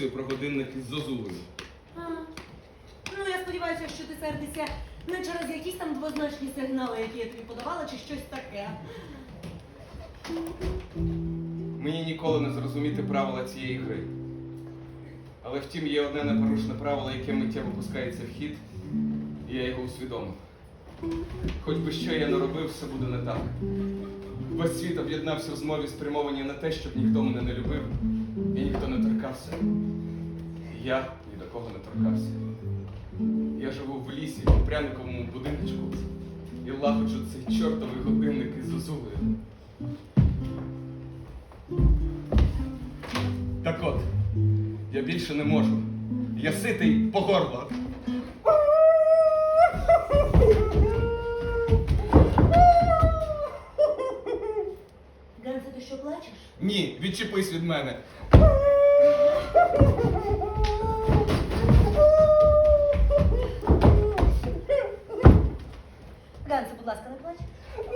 лекцію про годинник із Зозулею. А, Ну, я сподіваюся, що ти сердишся не через якісь там двозначні сигнали, які я тобі подавала, чи щось таке. Мені ніколи не зрозуміти правила цієї гри. Але втім, є одне непорушне правило, яке миттєво пускається в хід, і я його усвідомив. Хоч би що я не робив, все буде не так. Весь світ об'єднався в змові спрямовані на те, щоб ніхто мене не любив торкався. Я ні до кого не торкався. Я живу в лісі, в пряниковому будиночку і лагоджу цей чортовий годинник із Зозулею. Так от, я більше не можу. Я ситий по горло. Ганса, ти що плачеш? Ні, відчепись від мене. Ганса, будь ласка, не плач.